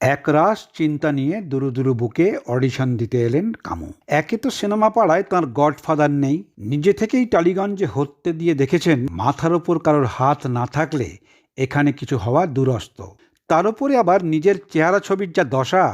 একরাশ চিন্তা নিয়ে দুরু দুরু বুকে অডিশন দিতে এলেন কামু। একে তো সিনেমা পাড়ায় তাঁর গডফাদার নেই। নিজে থেকেই টালিগঞ্জে হত্যে দিয়ে দেখেছেন, মাথার ওপর কারোর হাত না থাকলে এখানে কিছু হওয়া দুরস্ত। তার উপরে আবার নিজের চেহারা ছবির যা দশা,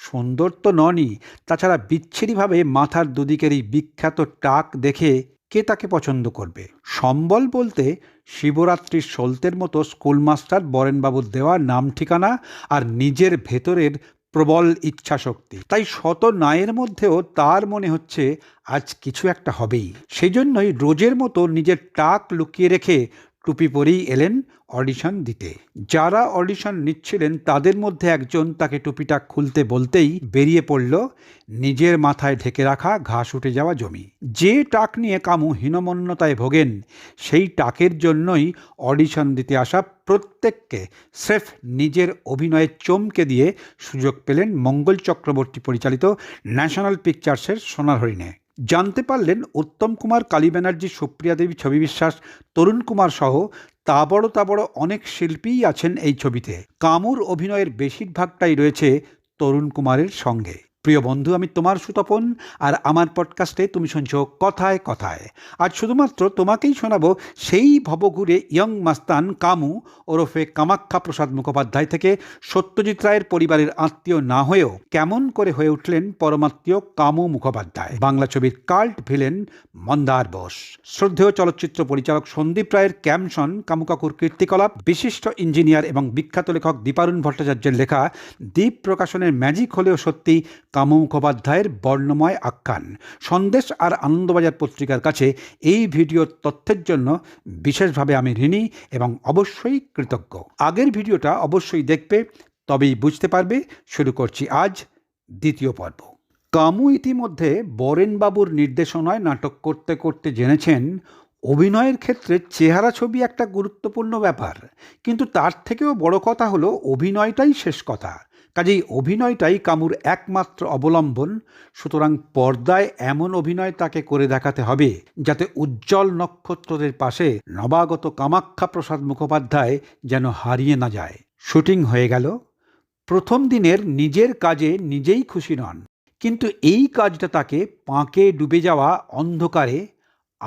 সুন্দর তো ননই, তাছাড়া বিচ্ছিরিভাবে মাথার দুদিকের এই বিখ্যাত টাক দেখে কে তাকে পছন্দ করবে? সম্বল বলতে শিবরাত্রির সলতের মতো স্কুলমাস্টার বরেনবাবুর দেওয়া নাম ঠিকানা আর নিজের ভেতরের প্রবল ইচ্ছাশক্তি। তাই শত নায়ের মধ্যেও তার মনে হচ্ছে আজ কিছু একটা হবেই। সেই জন্যই রোজের মতো নিজের টাক লুকিয়ে রেখে টুপি পরেই এলেন অডিশন দিতে। যারা অডিশন নিচ্ছিলেন, তাদের মধ্যে একজন তাকে টুপিটা খুলতে বলতেই বেরিয়ে পড়ল, নিজের মাথায় ঢেকে রাখা ঘাস উঠে যাওয়া জমি। যে টাক নিয়ে কামু হীনমন্যতায় ভোগেন, সেই টাকের জন্যই অডিশন দিতে আসা প্রত্যেককে স্রেফ নিজের অভিনয়ে চমকে দিয়ে সুযোগ পেলেন মঙ্গল চক্রবর্তী পরিচালিত ন্যাশনাল পিকচার্সের সোনার হরিণে। জানতে পারলেন উত্তম কুমার কালী ব্যানার্জি, সুপ্রিয়া দেবী, ছবি বিশ্বাস, তরুণ কুমার সহ তা বড় তা বড় অনেক শিল্পীই আছেন এই ছবিতে। কামুর অভিনয়ের বেশিরভাগটাই রয়েছে তরুণ কুমারের সঙ্গে। প্রিয় বন্ধু, আমি তোমার সুতপন আর আমার পডকাস্টে তুমি শুনছো কথায় কথায়। আজ শুধুমাত্র তোমাকেই শোনাবো সেই ভবঘুরে ইয়ং মাস্তান কামু ওরফে কামাখ্যা প্রসাদ মুখোপাধ্যায় থেকে সত্যজিৎ রায়ের পরিবারের আত্মীয় না হয়েও কেমন করে হয়ে উঠলেন পরমাত্মীয় কামু মুখোপাধ্যায়? বাংলা ছবির কাল্ট ভিলেন মন্দার বোস। শ্রদ্ধেয় চলচ্চিত্র পরিচালক সন্দীপ রায়ের ক্যামসন কামুকাকুর কীর্তিকলাপ, বিশিষ্ট ইঞ্জিনিয়ার এবং বিখ্যাত লেখক দীপারুণ ভট্টাচার্যের লেখা দ্বীপ প্রকাশনের ম্যাজিক হলেও সত্যি কামু মুখোপাধ্যায়ের বর্ণময় আখ্যান। সন্দেশ আর আনন্দবাজার পত্রিকার কাছে এই ভিডিওর তথ্যের জন্য বিশেষভাবে আমি ঋণী এবং অবশ্যই কৃতজ্ঞ। আগের ভিডিওটা অবশ্যই দেখবে, তবেই বুঝতে পারবে। শুরু করছি আজ দ্বিতীয় পর্ব। কামু ইতিমধ্যে বরেনবাবুর নির্দেশনায় নাটক করতে করতে জেনেছেন, অভিনয়ের ক্ষেত্রে চেহারা ছবি একটা গুরুত্বপূর্ণ ব্যাপার। কিন্তু তার থেকেও বড় কথা হলো, অভিনয়টাই শেষ কথা। কাজেই অভিনয়টাই কামুর একমাত্র অবলম্বন, সুতরাং পর্দায় এমন অভিনয় তাকে করে দেখাতে হবে, যাতে উজ্জ্বল নক্ষত্রদের পাশে নবাগত কামাখ্যা প্রসাদ মুখোপাধ্যায় যেন হারিয়ে না যায়। শুটিং হয়ে গেল। প্রথম দিনের নিজের কাজে নিজেই খুশি নন, কিন্তু এই কাজটা তাকে পাঁকে ডুবে যাওয়া অন্ধকারে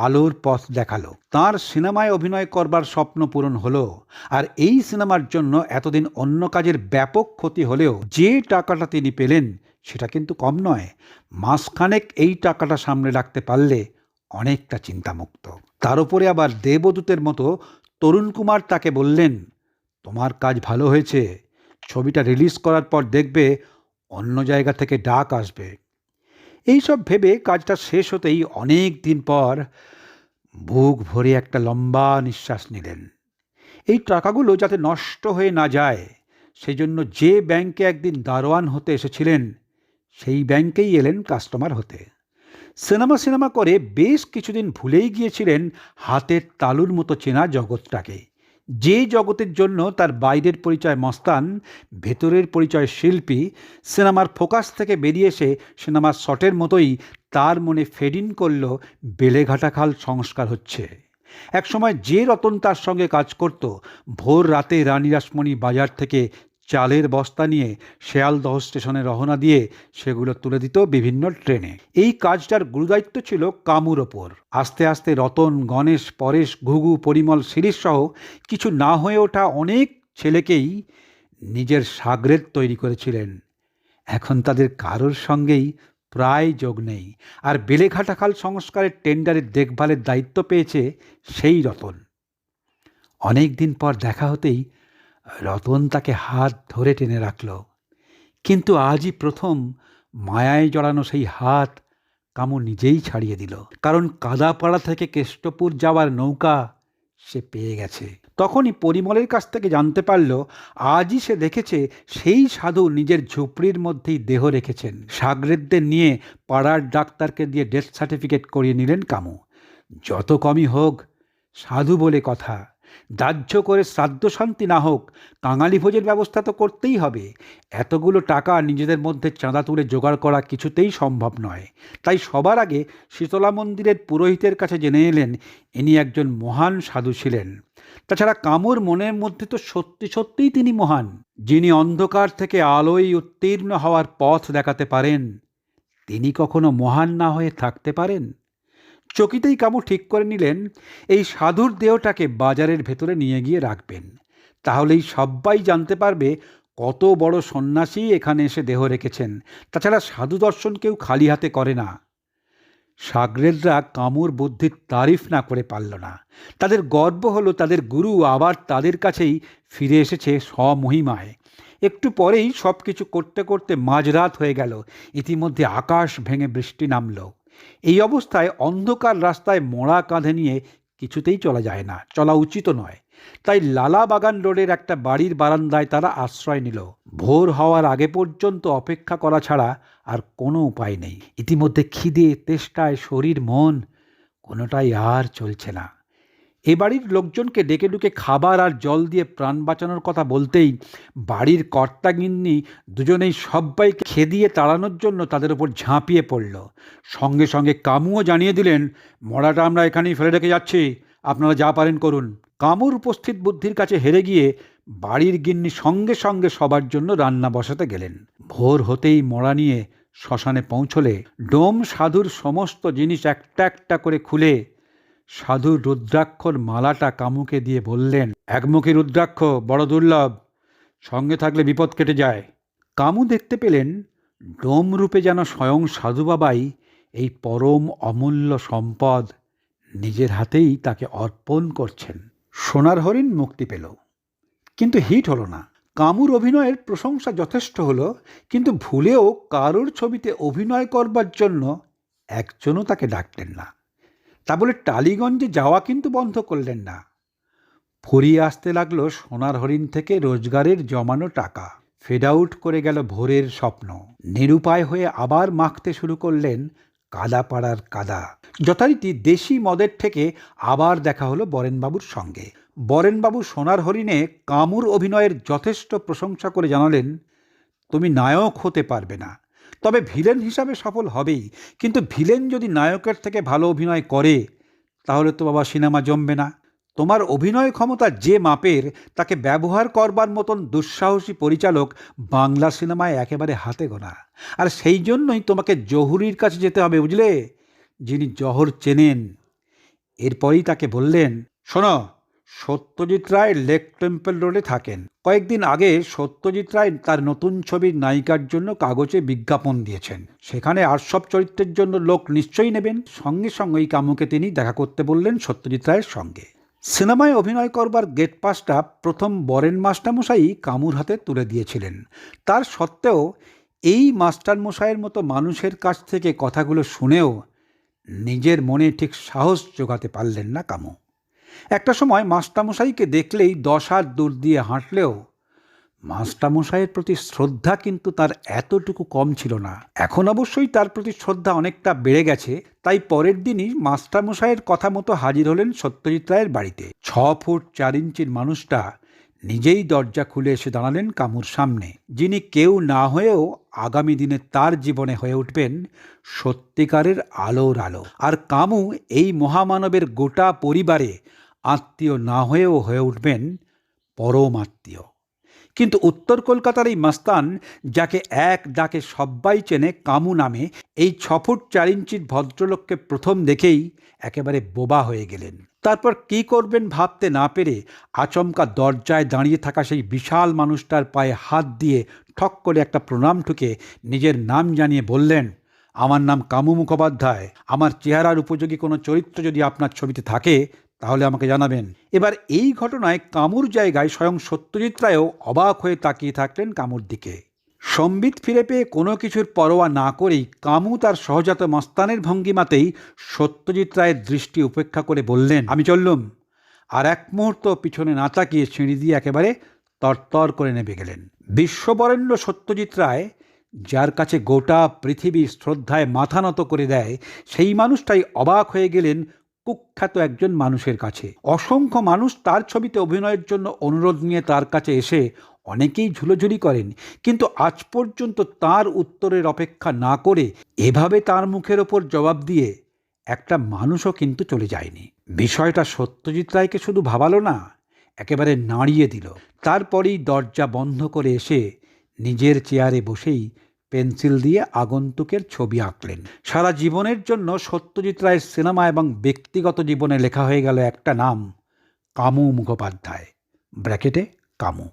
আলোর পথ দেখাল। তার সিনেমায় অভিনয় করবার স্বপ্ন পূরণ হলো। আর এই সিনেমার জন্য এতদিন অন্য কাজের ব্যাপক ক্ষতি হলেও যে টাকাটা তিনি পেলেন, সেটা কিন্তু কম নয়। মাসখানেক এই টাকাটা সামনে রাখতে পারলে অনেকটা চিন্তামুক্ত। তার উপরে আবার দেবদূতের মতো তরুণ কুমার তাকে বললেন, তোমার কাজ ভালো হয়েছে। ছবিটা রিলিজ করার পর দেখবে অন্য জায়গা থেকে ডাক আসবে। এইসব ভেবে কাজটা শেষ হতেই অনেক দিন পর বুক ভরে একটা লম্বা নিঃশ্বাস নিলেন। এই টাকাগুলো যাতে নষ্ট হয়ে না যায় সেই জন্য যে ব্যাংকে একদিন দারোয়ান হতে এসেছিলেন, সেই ব্যাংকেই এলেন কাস্টমার হতে। সিনেমা সিনেমা করে বেশ কিছুদিন ভুলেই গিয়েছিলেন হাতের তালুর মতো চেনা জগৎটাকে। যে জগতের জন্য তার বাইরের পরিচয় মস্তান, ভেতরের পরিচয় শিল্পী, সিনেমার ফোকাস থেকে বেরিয়ে এসে সিনেমার শটের মতোই তার মনে ফেডিন করল বেলেঘাটা খাল সংস্কার হচ্ছে। একসময় যে রতন তার সঙ্গে কাজ করত, ভোর রাতে রানী রাসমণি বাজার থেকে চালের বস্তা নিয়ে শেয়ালদহ স্টেশনে রওনা দিয়ে সেগুলো তুলে দিত বিভিন্ন ট্রেনে। এই কাজটার গুরুদায়িত্ব ছিল কামুর ওপর। আস্তে আস্তে রতন, গণেশ, পরেশ, ঘুঘু, পরিমল, শিরিষ সহ কিছু না হয়ে ওঠা অনেক ছেলেকেই নিজের সাগরেদ তৈরি করেছিলেন। এখন তাদের কারোর সঙ্গেই প্রায় যোগ নেই। আর বেলেঘাটাখাল সংস্কারের টেন্ডারের দেখভালের দায়িত্ব পেয়েছে সেই রতন। অনেক দিন পর দেখা হতেই রতন তাকে হাত ধরে টেনে রাখল। কিন্তু আজই প্রথম মায়ায় জড়ানো সেই হাত কামু নিজেই ছাড়িয়ে দিল। কারণ কাদাপাড়া থেকে কেষ্টপুর যাওয়ার নৌকা সে পেয়ে গেছে। তখনই পরিমলের কাছ থেকে জানতে পারল, আজই সে দেখেছে সেই সাধু নিজের ঝুপড়ির মধ্যেই দেহ রেখেছেন। সাগরেদদের নিয়ে পাড়ার ডাক্তারকে দিয়ে ডেথ সার্টিফিকেট করিয়ে নিলেন কামু। যত কমই হোক, সাধু বলে কথা। দাহ্য করে শ্রাদ্ধ শান্তি না হোক, কাঙালি ভোজের ব্যবস্থা তো করতেই হবে। এতগুলো টাকা নিজেদের মধ্যে চাঁদা তুলে জোগাড় করা কিছুতেই সম্ভব নয়। তাই সবার আগে শীতলা মন্দিরের পুরোহিতের কাছে জেনে এলেন, ইনি একজন মহান সাধু ছিলেন। তাছাড়া কামুর মনের মধ্যে তো সত্যি সত্যিই তিনি মহান। যিনি অন্ধকার থেকে আলোয় উত্তীর্ণ হওয়ার পথ দেখাতে পারেন, তিনি কখনো মহান না হয়ে থাকতে পারেন? চকিতেই কামু ঠিক করে নিলেন, এই সাধুর দেহটাকে বাজারের ভেতরে নিয়ে গিয়ে রাখবেন। তাহলেই সব্বাই জানতে পারবে কত বড় সন্ন্যাসী এখানে এসে দেহ রেখেছেন। তাছাড়া সাধু দর্শন কেউ খালি হাতে করে না। সাগরেদরা কামুর বুদ্ধির তারিফ না করে পারল না। তাদের গর্ব হলো তাদের গুরু আবার তাদের কাছেই ফিরে এসেছে স্বমহিমায়। একটু পরেই সব কিছু করতে করতে মাঝরাত হয়ে গেল। ইতিমধ্যে আকাশ ভেঙে বৃষ্টি নামল। এই অবস্থায় অন্ধকার রাস্তায় মোড়া কাঁধে নিয়ে কিছুতেই চলা যায় না, চলা উচিত নয়। তাই লালা বাগান রোডের একটা বাড়ির বারান্দায় তারা আশ্রয় নিল। ভোর হওয়ার আগে পর্যন্ত অপেক্ষা করা ছাড়া আর কোনো উপায় নেই। ইতিমধ্যে খিদে, তেষ্টায় শরীর, মন কোনোটাই আর চলছে না। এ বাড়ির লোকজনকে ডেকে ডুকে খাবার আর জল দিয়ে প্রাণ বাঁচানোর কথা বলতেই বাড়ির কর্তাগিন্নি দুজনেই সব্বাইকে খেদিয়ে তাড়ানোর জন্য তাদের উপর ঝাঁপিয়ে পড়ল। সঙ্গে সঙ্গে কামুও জানিয়ে দিলেন, মরাটা আমরা এখানেই ফেলে রেখে যাচ্ছি। আপনারা যা পারেন করুন। কামুর উপস্থিত বুদ্ধির কাছে হেরে গিয়ে বাড়ির গিন্নি সঙ্গে সঙ্গে সবার জন্য রান্না বসাতে গেলেন। ভোর হতেই মরা নিয়ে শ্মশানে পৌঁছলে ডোম সাধুর সমস্ত জিনিস একটা একটা করে খুলে সাধুর রুদ্রাক্ষর মালাটা কামুকে দিয়ে বললেন, একমুখী রুদ্রাক্ষ, বড় দুর্লভ। সঙ্গে থাকলে বিপদ কেটে যায় কামু দেখতে পেলেন, ডোম রূপে যেন স্বয়ং সাধু বাবাই এই পরম অমূল্য সম্পদ নিজের হাতেই তাকে অর্পণ করছেন। সোনার হরিণ মুক্তি পেল। কিন্তু হিট হলো না। কামুর অভিনয়ের প্রশংসা যথেষ্ট হলো, কিন্তু ভুলেও কারোর ছবিতে অভিনয় করবার জন্য একজনও তাকে ডাকলেন না। তা বলে টালিগঞ্জে যাওয়া কিন্তু বন্ধ করলেন না। ফুরিয়ে আসতে লাগল সোনার হরিণ থেকে রোজগারের জমানো টাকা। ফেড আউট করে গেল ভোরের স্বপ্ন। নিরুপায় হয়ে আবার মাখতে শুরু করলেন কাদা পাড়ার কাদা। যথারীতি দেশি মদের থেকে আবার দেখা হলো বরেনবাবুর সঙ্গে। বরেনবাবু সোনার হরিণে কামুর অভিনয়ের যথেষ্ট প্রশংসা করে জানালেন, তুমি নায়ক হতে পারবে না। তবে ভিলেন হিসাবে সফল হবেই। কিন্তু ভিলেন যদি নায়কের থেকে ভালো অভিনয় করে, তাহলে তো বাবা সিনেমা জমবে না। তোমার অভিনয় ক্ষমতা যে মাপের, তাকে ব্যবহার করবার মতন দুঃসাহসী পরিচালক বাংলা সিনেমায় একেবারে হাতে গোনা। আর সেই জন্যই তোমাকে জহুরির কাছে যেতে হবে, বুঝলে? যিনি জহর চেনেন। এরপরই তাকে বললেন, শোনো সত্যজিৎ রায় লেক টেম্পল রোডে থাকেন। কয়েকদিন আগে সত্যজিৎ রায় তার নতুন ছবির নায়িকার জন্য কাগজে বিজ্ঞাপন দিয়েছেন। সেখানে আর সব চরিত্রের জন্য লোক নিশ্চয়ই নেবেন। সঙ্গে সঙ্গে এই কামুকে তিনি দেখা করতে বললেন সত্যজিৎ রায়ের সঙ্গে। সিনেমায় অভিনয় করবার গেট পাসটা প্রথম বরেন মাস্টারমশাই কামুর হাতে তুলে দিয়েছিলেন। তার সত্ত্বেও এই মাস্টারমশাইয়ের মতো মানুষের কাছ থেকে কথাগুলো শুনেও নিজের মনে ঠিক সাহস জোগাতে পারলেন না কামু। একটা সময় মাস্টামশাইকে দেখলেই দশ হাত দূর দিয়ে হাঁটলেও মাস্টামশাইয়ের প্রতি শ্রদ্ধা কিন্তু তার এতটুকু কম ছিল না। এখন অবশ্যই তার প্রতি শ্রদ্ধা অনেকটা বেড়ে গেছে, তাই পরের দিনই মাস্টারমশাইয়ের কথা মতো হাজির হলেন সত্যজিৎ রায়ের বাড়িতে। ছ ফুট চার ইঞ্চির মানুষটা নিজেই দরজা খুলে এসে দাঁড়ালেন কামুর সামনে। যিনি কেউ না হয়েও আগামী দিনে তার জীবনে হয়ে উঠবেন সত্যিকারের আলোর আলো। আর কামু এই মহামানবের গোটা পরিবারে আত্মীয় না হয়েও হয়ে উঠবেন পরম আত্মীয়। কিন্তু উত্তর কলকাতার এই মাস্তান, যাকে এক ডাকে সব্বাই চেনে কামু নামে, এই ছ ফুট চার ইঞ্চির ভদ্রলোককে প্রথম দেখেই একেবারে বোবা হয়ে গেলেন। তারপর কি করবেন ভাবতে না পেরে আচমকা দরজায় দাঁড়িয়ে থাকা সেই বিশাল মানুষটার পায়ে হাত দিয়ে ঠক করে একটা প্রণাম ঠুকে নিজের নাম জানিয়ে বললেন, আমার নাম কামু মুখোপাধ্যায়। আমার চেহারার উপযোগী কোনো চরিত্র যদি আপনার ছবিতে থাকে, তাহলে আমাকে জানাবেন। এবার এই ঘটনায় কামুর জায়গায় স্বয়ং সত্যজিৎ রায়ও অবাক হয়ে তাকিয়ে থাকলেন কামুর দিকে। সম্বিত ফিরে পেয়ে কোনো কিছুর পরোয়া না করেই কামু তার সহজাত মস্তানের ভঙ্গিমাতেই সত্যজিৎ রায়ের দৃষ্টি উপেক্ষা করে বললেন, আমি চললুম। আর এক মুহূর্ত পিছনে না তাকিয়ে সিঁড়ি দিয়ে একেবারে তরতর করে নেমে গেলেন। বিশ্ববরেণ্য সত্যজিৎ রায়, যার কাছে গোটা পৃথিবী শ্রদ্ধায় মাথা নত করে দেয়, সেই মানুষটাই অবাক হয়ে গেলেন কুখ্যাত একজন মানুষের কাছে। অসংখ্য মানুষ তার ছবিতে অভিনয়ের জন্য অনুরোধ নিয়ে তার কাছে এসে অনেকেই ঝুলোঝুলি করেন, কিন্তু আজ পর্যন্ত তার উত্তরের অপেক্ষা না করে এভাবে তার মুখের ওপর জবাব দিয়ে একটা মানুষও কিন্তু চলে যায়নি। বিষয়টা সত্যজিৎ রায়কে শুধু ভাবালো না, একেবারে নাড়িয়ে দিল। তারপরেই দরজা বন্ধ করে এসে নিজের চেয়ারে বসেই পেন্সিল দিয়ে আগন্তুকের ছবি আঁকলেন। সারা জীবনের জন্য সত্যজিৎ রায়ের সিনেমা এবং ব্যক্তিগত জীবনে লেখা হয়ে গেল একটা নাম, কামু মুখোপাধ্যায়। ব্র্যাকেটে কামু।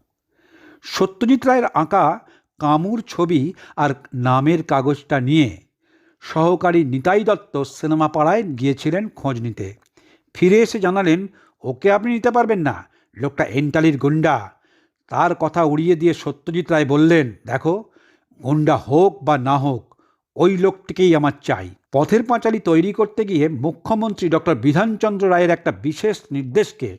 সত্যজিৎ রায়ের আঁকা কামুর ছবি আর নামের কাগজটা নিয়ে সহকারী নিতাই দত্ত সিনেমা পাড়ায় গিয়েছিলেন খোঁজ নিতে। ফিরে এসে জানালেন, ওকে আপনি নিতে পারবেন না, লোকটা এন্টালির গুন্ডা। তার কথা উড়িয়ে দিয়ে সত্যজিৎ রায় বললেন, দেখো, গুন্ডা হোক বা না হোক, ওই লোকটিকেই আমার চাই। পথের পাঁচালী তৈরি করতে গিয়ে মুখ্যমন্ত্রী ডক্টর বিধানচন্দ্র রায়ের একটা বিশেষ নির্দেশকে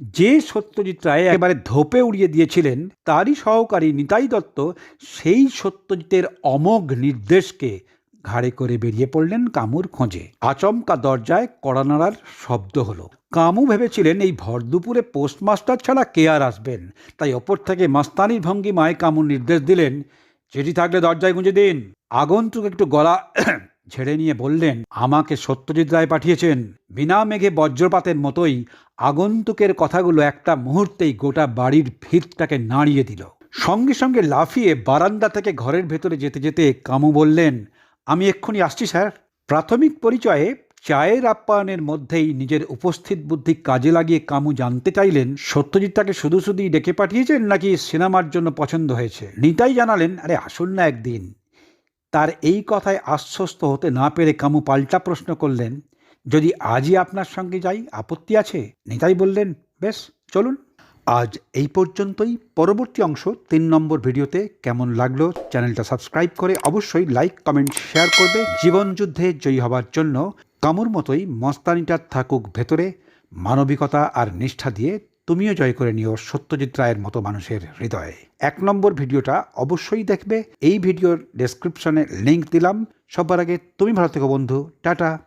যে সত্যজিৎ রায় একেবারে ধোপে উড়িয়ে দিয়েছিলেন, তারই সহকারী নিতাই দত্ত সেই সত্যজিতের অমোঘ নির্দেশকে ঘাড়ে করে বেরিয়ে পড়লেন কামুর খোঁজে। আচমকা দরজায় কড়া নাড়ার শব্দ হলো। কামু ভেবেছিলেন এই ভর দুপুরে পোস্টমাস্টার ছাড়া কে আর আসবেন? তাই ওপর থেকে মাস্তানির ভঙ্গি ভঙ্গিমায় কামুর নির্দেশ দিলেন, চিঠি থাকলে দরজায় গুঁজে দিন। আগন্তুক একটু গলা ঝেড়ে নিয়ে বললেন, আমাকে সত্যজিৎ রায় পাঠিয়েছেন। বিনা মেঘে বজ্রপাতের মতোই আগন্তুকের কথাগুলো একটা মুহূর্তেই গোটা বাড়ির ভিতটাকে নাড়িয়ে দিল। সঙ্গে সঙ্গে লাফিয়ে বারান্দা থেকে ঘরের ভেতরে যেতে যেতে কামু বললেন, আমি এক্ষুনি আসছি, স্যার। প্রাথমিক পরিচয়ে চায়ের আপ্যায়নের মধ্যেই নিজের উপস্থিত বুদ্ধি কাজে লাগিয়ে কামু জানতে চাইলেন, সত্যজিৎ তাকে শুধু শুধুই ডেকে পাঠিয়েছেন নাকি সিনেমার জন্য পছন্দ হয়েছে? নিতাই জানালেন, আরে আসুন না একদিন। তার এই কথায় আশ্বস্ত হতে না পেরে কামু পাল্টা প্রশ্ন করলেন, যদি আজই আপনার সঙ্গে যাই, আপত্তি আছে? নিতাই বললেন, বেশ, চলুন। আজ এই পর্যন্তই। পরবর্তী অংশ তিন নম্বর ভিডিওতে কেমন লাগল চ্যানেলটা সাবস্ক্রাইব করে অবশ্যই লাইক, কমেন্ট, শেয়ার করবে। জীবনযুদ্ধে জয়ী হবার জন্য কামুর মতোই মস্তানিটা থাকুক ভেতরে, মানবিকতা আর নিষ্ঠা দিয়ে তুমিও জয় করে নিও সত্যজিৎ রায়ের মতো মানুষের হৃদয়ে। এক নম্বর ভিডিওটা অবশ্যই দেখবে। এই ভিডিওর ডেসক্রিপশনে লিঙ্ক দিলাম। সবার আগে তুমি ভালো থেকো বন্ধু। টাটা।